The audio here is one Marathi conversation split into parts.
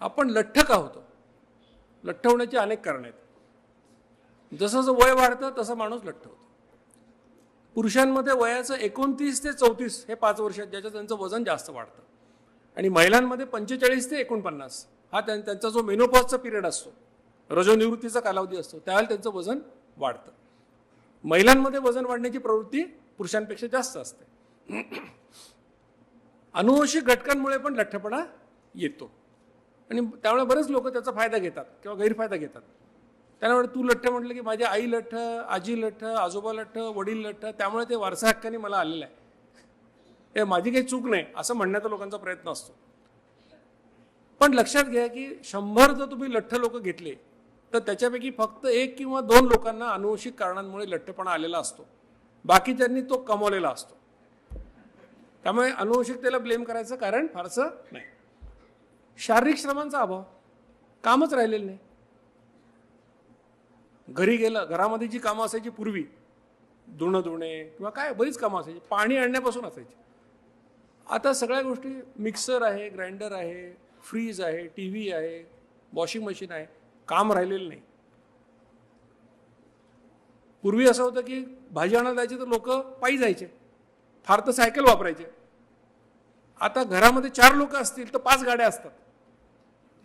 आपण लठ्ठ का होतो लठ्ठ होण्याची अनेक कारणं आहेत. जसं जसं वय वाढतं तसं माणूस लठ्ठ होतो. पुरुषांमध्ये वयाचं एकोणतीस ते चौतीस हे पाच वर्षात ज्याचं त्यांचं वजन जास्त वाढतं. आणि महिलांमध्ये पंचेचाळीस ते एकोणपन्नास हा त्यां- त्यांचा जो मेनोपॉजचा पिरियड असतो रजोनिवृत्तीचा कालावधी असतो त्यावेळेला त्यांचं वजन वाढतं. महिलांमध्ये वजन वाढण्याची प्रवृत्ती पुरुषांपेक्षा जास्त असते. अनुवंशिक घटकांमुळे पण लठ्ठपणा येतो. आणि त्यामुळे बरेच लोक त्याचा फायदा घेतात किंवा गैरफायदा घेतात. त्यामुळे तू लठ्ठ म्हटलं की माझी आई लठ्ठ आजी लठ्ठ आजोबा लठ्ठ वडील लठ्ठ त्यामुळे ते वारसा हक्काने मला आलेलं आहे. हे माझी काही चूक नाही असं म्हणण्याचा लोकांचा प्रयत्न असतो. पण लक्षात घ्या की शंभर जर तुम्ही लठ्ठ लोक घेतले तर त्याच्यापैकी फक्त एक किंवा दोन लोकांना अनुवंशिक कारणांमुळे लठ्ठपणा आलेला असतो. बाकीच्यांनी तो कमवलेला असतो. त्यामुळे अनुवंशिकतेला ब्लेम करायचं कारण फारसं नाही. शारीरिक श्रमांचा अभाव. कामच राहिलेलं नाही. घरी गेलं घरामध्ये जी कामं असायची पूर्वी धुणं धुणे किंवा काय बरीच कामं असायची. पाणी आणण्यापासून असायची. आता सगळ्या गोष्टी मिक्सर आहे ग्राइंडर आहे फ्रीज आहे टी व्ही आहे वॉशिंग मशीन आहे. काम राहिलेलं नाही. पूर्वी असं होतं की भाजी आणायला जायचे तर लोक पायी जायचे. फार तर सायकल वापरायचे. आता घरामध्ये चार लोक असतील तर पाच गाड्या असतात.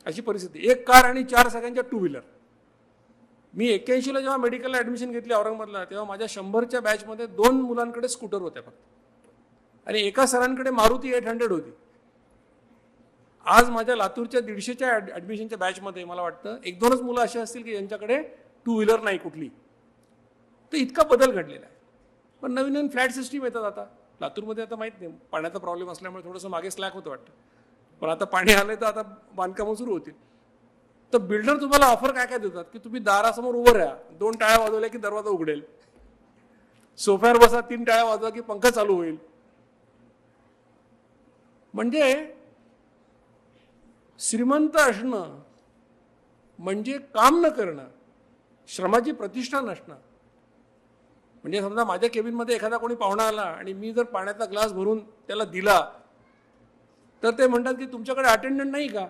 अशी परिस्थिती. एक कार आणि चार सगळ्यांच्या टू व्हीलर मी एक्क्याऐंशीला जेव्हा मेडिकलला ॲडमिशन घेतली औरंगाबादला तेव्हा माझ्या शंभरच्या बॅचमध्ये दोन मुलांकडे स्कूटर होत्या फक्त. आणि एका सरांकडे मारुती एट हंड्रेड होती. आज माझ्या लातूरच्या दीडशेच्या ॲडमिशनच्या बॅचमध्ये मला वाटतं एक दोनच मुलं अशी असतील की यांच्याकडे टू व्हीलर नाही कुठली. तर इतका बदल घडलेला आहे. पण नवीन नवीन फ्लॅट सिस्टीम येतात आता. लातूरमध्ये आता माहीत नाही पाण्याचा प्रॉब्लेम असल्यामुळे थोडंसं मागे स्लॅक होतं वाटतं. पण आता पाणी आलं तर आता बांधकामं सुरू होतील. तर बिल्डर तुम्हाला ऑफर काय काय देतात? की तुम्ही दारासमोर उभं राहा. दोन टाळ्या वाजवल्या की दरवाजा उघडेल. सोफ्यावर बसा तीन टाळ्या वाजवा की पंखा चालू होईल. म्हणजे श्रीमंत असणं म्हणजे काम न करणं श्रमाची प्रतिष्ठा नसणं. म्हणजे समजा माझ्या केबिनमध्ये एखादा कोणी पाहुणा आला आणि मी जर पाण्याचा ग्लास भरून त्याला दिला तर ते म्हणतात की तुमच्याकडे अटेंडंट नाही का?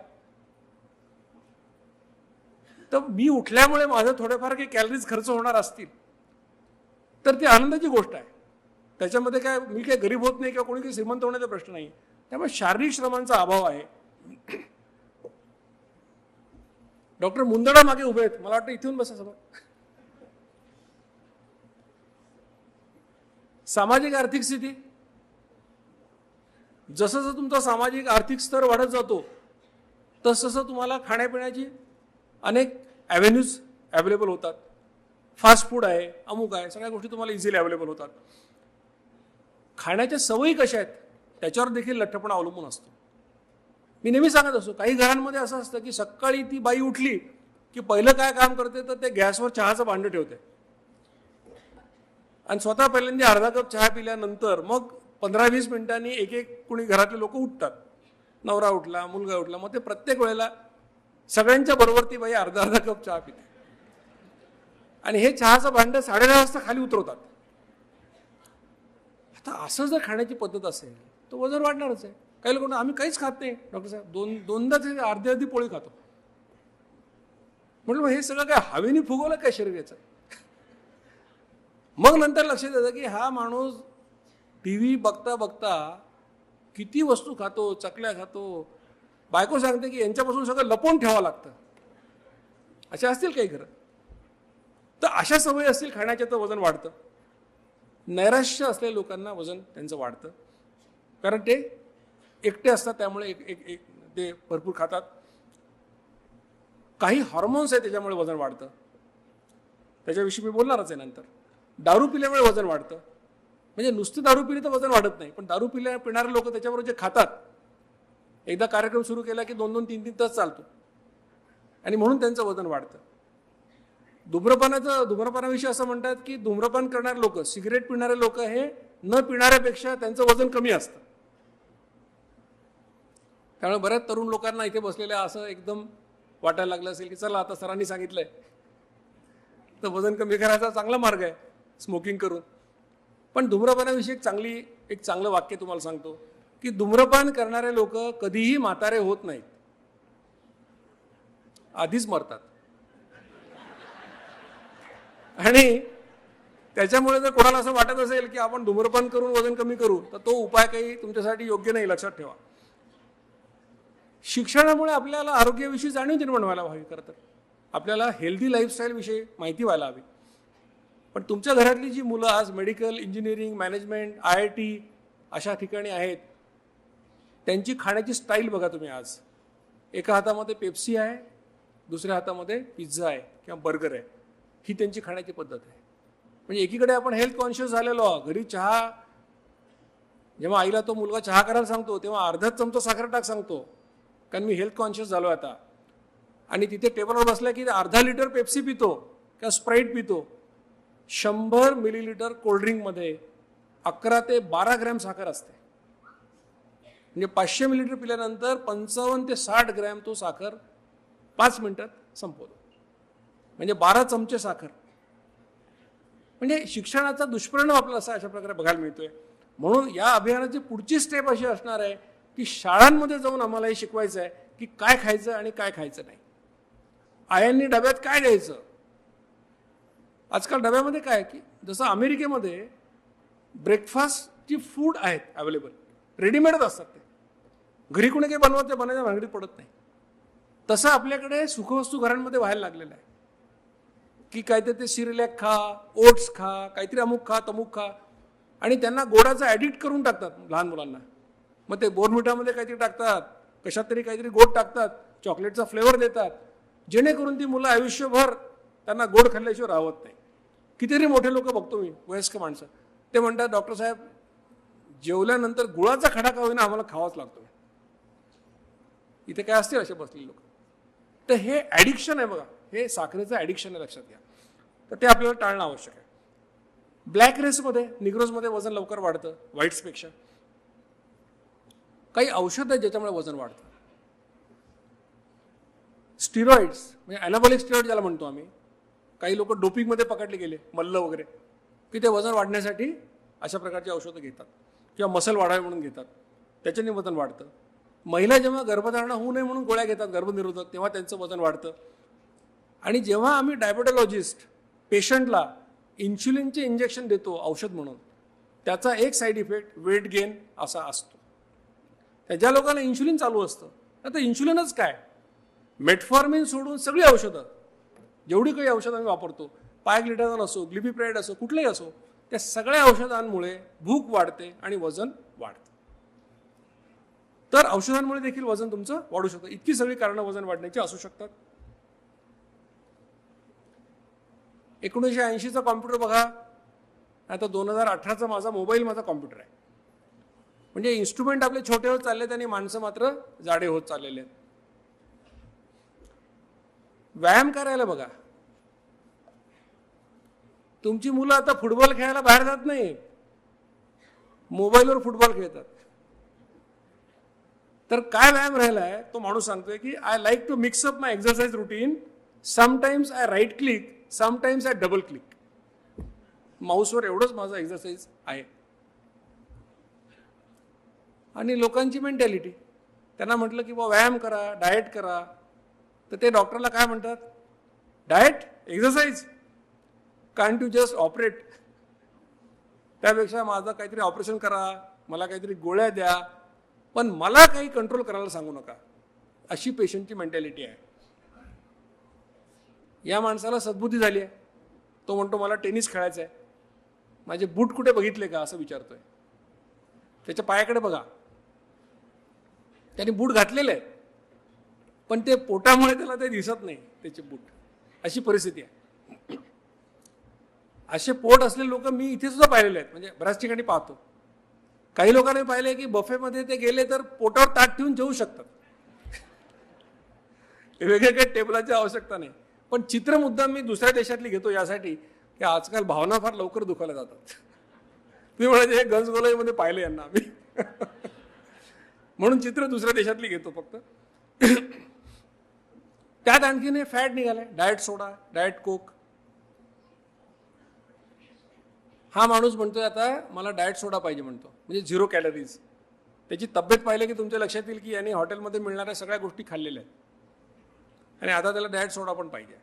तर मी उठल्यामुळे माझं थोडेफार काही कॅलरीज खर्च होणार असतील. तर ती आनंदाची गोष्ट आहे. त्याच्यामध्ये काय मी काही गरीब होत नाही किंवा कोणी काही श्रीमंत होण्याचा प्रश्न नाही. त्यामुळे शारीरिक श्रमांचा अभाव आहे. डॉक्टर मुंदडा मागे उभे आहेत. मला वाटतं इथून बसा समोर. सामाजिक आर्थिक स्थिती? जसं तुमचा सामाजिक आर्थिक स्तर वाढत जातो तसं तसं तुम्हाला खाण्यापिण्याची अनेक ॲव्हेन्यूज अवेलेबल होतात. फास्ट फूड आहे अमुक आहे सगळ्या गोष्टी तुम्हाला इझिली अवेलेबल होतात. खाण्याच्या सवयी कशा आहेत त्याच्यावर देखील लठ्ठपणा अवलंबून असतो. मी नेहमी सांगत असतो काही घरांमध्ये असं असतं की सकाळी ती बाई उठली की पहिलं काय काम करते तर ते गॅसवर चहाचं भांडं ठेवते. आणि स्वतः पहिल्यांदा अर्धा कप चहा पिल्यानंतर मग पंधरा वीस मिनिटांनी एक एक कुणी घरातले लोक उठतात. नवरा उठला मुलगा उठला मग ते प्रत्येक वेळेला सगळ्यांच्या बरोबर ती बाई अर्धा अर्धा कप चहा पिते. आणि हे चहाचं भांडं साडेदहा वाजता खाली उतरवतात. आता असं जर खाण्याची पद्धत असेल तर वजन वाढणारच आहे. काही लोक आम्ही काहीच खात नाही. डॉक्टर साहेब दोन दोनदाच अर्धी अर्धी पोळी खातो. म्हटलं मग हे सगळं काय हवेने फुगवलं काय शरीराचं? मग नंतर लक्षात येतं की हा माणूस टी व्ही बघता बघता किती वस्तू खातो चकल्या खातो बायको सांगते की यांच्यापासून सगळं लपवून ठेवावं लागतं. अशा असतील काही खरं तर अशा सवयी असतील खाण्याच्या तर वजन वाढतं. नैराश्य असलेल्या लोकांना वजन त्यांचं वाढतं. कारण ते एकटे असतात त्यामुळे एक एक एक ते भरपूर खातात. काही हॉर्मोन्स आहेत त्याच्यामुळे वजन वाढतं. त्याच्याविषयी मी बोलणारच आहे नंतर. दारू पिल्यामुळे वजन वाढतं. म्हणजे नुसती दारू पिली तर वजन वाढत नाही. पण दारू पिल्या पिणारे लोक त्याच्याबरोबर जे खातात एकदा कार्यक्रम सुरू केला की दोन दोन तीन तीन तास चालतो. आणि म्हणून त्यांचं वजन वाढतं. धुम्रपानाचं धूम्रपानाविषयी असं म्हणतात की धूम्रपान करणारे लोक सिगरेट पिणारे लोक हे न पिणाऱ्यापेक्षा त्यांचं वजन कमी असतं. त्यामुळे बऱ्याच तरुण लोकांना इथे बसलेल्या असं एकदम वाटायला लागलं असेल की चला आता सरांनी सांगितलंय. तर वजन कमी करायचा चांगला मार्ग आहे स्मोकिंग करून. पण धूम्रपानाविषयी एक चांगली एक चांगलं वाक्य तुम्हाला सांगतो की धूम्रपान करणारे लोक कधीही म्हातारे होत नाहीत. आधीच मरतात. आणि त्याच्यामुळे जर कोणाला असं वाटत असेल की आपण धूम्रपान करून वजन कमी करू तर तो उपाय काही तुमच्यासाठी योग्य नाही लक्षात ठेवा. शिक्षणामुळे आपल्याला आरोग्याविषयी जाणीव निर्माण व्हायला हवी खरं तर. आपल्याला हेल्दी लाईफस्टाईलविषयी माहिती व्हायला हवी. पण तुमच्या घरातली जी मुलं आज medical engineering management I I T अशा ठिकाणी आहेत त्यांची खाण्याची स्टाईल बघा तुम्ही आज. एका हातामध्ये पेप्सी आहे दुसऱ्या हातामध्ये पिझ्झा आहे किंवा बर्गर आहे. ही त्यांची खाण्याची पद्धत आहे. म्हणजे एकीकडे आपण हेल्थ कॉन्शियस झालेलो घरी चहा जेव्हा आईला तो मुलगा चहा करायला सांगतो तेव्हा अर्धा चमचा साखर टाक सांगतो कारण मी हेल्थ कॉन्शियस झालो आता. आणि तिथे टेबलवर बसला की अर्धा लिटर पेप्सी पितो किंवा स्प्राईट पितो. शंभर मिलीलिटर कोल्ड्रिंकमध्ये अकरा ते बारा ग्रॅम साखर असते. म्हणजे पाचशे मिलीलिटर पिल्यानंतर पंचावन्न ते साठ ग्रॅम तो साखर पाच मिनिटात संपवतो. म्हणजे बारा चमचे साखर. म्हणजे शिक्षणाचा दुष्परिणाम आपल्याला असा अशा प्रकारे बघायला मिळतोय. म्हणून या अभियानाची पुढची स्टेप अशी असणार आहे की शाळांमध्ये जाऊन आम्हाला हे शिकवायचं आहे की काय खायचं आणि काय खायचं नाही. आयांनी डब्यात काय द्यायचं आजकाल डब्यामध्ये काय आहे की जसं अमेरिकेमध्ये ब्रेकफास्टची फूड आहेत अवेलेबल रेडीमेडच असतात ते. घरी कोणी काही बनवत ते बनवायच्या भांगडीत पडत नाही. तसं आपल्याकडे सुखवस्तू घरांमध्ये व्हायला लागलेलं आहे. की काहीतरी ते सिरिलॅक खा ओट्स खा काहीतरी अमुक खा तमुक खा. आणि त्यांना गोडाचं ॲडिक्ट करून टाकतात लहान मुलांना. मग ते बोरमिठामध्ये काहीतरी टाकतात कशात तरी काहीतरी गोड टाकतात चॉकलेटचा फ्लेवर देतात. जेणेकरून ती मुलं आयुष्यभर त्यांना गोड खाल्ल्याशिवाय राहत नाही. कितीतरी मोठे लोक बघतो मी वयस्क माणसं. ते म्हणतात डॉक्टर साहेब जेवल्यानंतर गुळाचा खडा का होईना आम्हाला खावाच लागतो. इथे काय असतील असे बसलेले लोक. तर हे ॲडिक्शन आहे बघा. हे साखरेचं ॲडिक्शन आहे लक्षात घ्या. तर ते आपल्याला टाळणं आवश्यक आहे. ब्लॅक रेसमध्ये निग्रोजमध्ये वजन लवकर वाढतं व्हाईट्सपेक्षा काही औषधं आहेत ज्याच्यामुळे वजन वाढतं. स्टिरॉइड्स म्हणजे अॅनाबॉलिक स्टिरॉइड ज्याला म्हणतो आम्ही काही लोक डोपिंगमध्ये पकडले गेले मल्ल वगैरे की ते वजन वाढण्यासाठी अशा प्रकारची औषधं घेतात किंवा मसल वाढावे म्हणून घेतात. त्याच्याने वजन वाढतं. महिला जेव्हा गर्भधारणा होऊ नये म्हणून गोळ्या घेतात गर्भनिरोधक तेव्हा त्यांचं वजन वाढतं. आणि जेव्हा आम्ही डायबेटॉलॉजिस्ट पेशंटला इन्शुलिनचे इंजेक्शन देतो औषध म्हणून त्याचा एक साईड इफेक्ट वेट गेन असा असतो. त्या ज्या लोकांना इन्शुलिन चालू असतं आता इन्शुलिनच काय? मेटफॉर्मिन सोडून सगळी औषधं. जेवढी काही औषधं आम्ही वापरतो. पायग्लिटाझॉल असो ग्लिपिप्राईड असो कुठलेही असो त्या सगळ्या औषधांमुळे भूक वाढते आणि वजन वाढतं. तर औषधांमुळे देखील वजन तुमचं वाढू शकतं. इतकी सगळी कारणं वजन वाढण्याची असू शकतात. एकोणीसशे ऐंशीचा कॉम्प्युटर बघा. आता दोन हजार अठराचा माझा मोबाईल माझा कॉम्प्युटर आहे. म्हणजे इन्स्ट्रुमेंट आपले छोटे होत चालले आणि माणसं मात्र जाडे होत चाललेले आहेत. व्यायाम करायला बघा. तुमची मुलं आता फुटबॉल खेळायला बाहेर जात नाही मोबाईलवर फुटबॉल खेळतात. तर काय व्यायाम राहिलाय? तो माणूस सांगतोय की I like to mix up my exercise routine sometimes I right click sometimes I double click माऊसवर एवढंच माझा एक्झरसाइज आहे. आणि लोकांची मेंटॅलिटी त्यांना म्हटलं की बा व्यायाम करा डाएट करा. तर ते डॉक्टरला काय म्हणतात? Diet exercise can't to just operate त्यापेक्षा माझं काहीतरी ऑपरेशन करा मला काहीतरी गोळ्या द्या पण मला काही कंट्रोल करायला सांगू नका. अशी पेशंटची मेंटॅलिटी आहे. या माणसाला सद्बुद्धी झाली आहे. तो म्हणतो मला टेनिस खेळायचं आहे माझे बूट कुठे बघितले का? असं विचारतोय. त्याच्या पायाकडे बघा. त्याने बूट घातलेले आहे. पण ते पोटामुळे त्याला ते दिसत नाही त्याचे बूट अशी परिस्थिती आहे. असे पोट असलेले लोक मी इथे सुद्धा पाहिलेले आहेत. म्हणजे बऱ्याच ठिकाणी पाहतो. काही लोकांनी पाहिले की बफेमध्ये ते गेले तर पोटावर ताट ठेवून जेवू शकतात. वेगवेगळ्या टेबलाची आवश्यकता नाही. पण चित्र मुद्दा मी दुसऱ्या देशातली घेतो यासाठी की आजकाल भावना फार लवकर दुखायला जातात. तुम्ही म्हणायचे हे गंजगोलाईमध्ये पाहिले यांना आम्ही. म्हणून चित्र दुसऱ्या देशातली घेतो फक्त. त्यात आणखीन हे फॅट निघाले डाएट सोडा डाएट कोक हा माणूस म्हणतोय आता मला डाएट सोडा पाहिजे म्हणतो. म्हणजे झिरो कॅलरीज त्याची तब्येत पाहिली की तुमच्या लक्षात येईल की याने हॉटेलमध्ये मिळणाऱ्या सगळ्या गोष्टी खाल्लेल्या आहेत. आणि आता त्याला डाएट सोडा पण पाहिजे.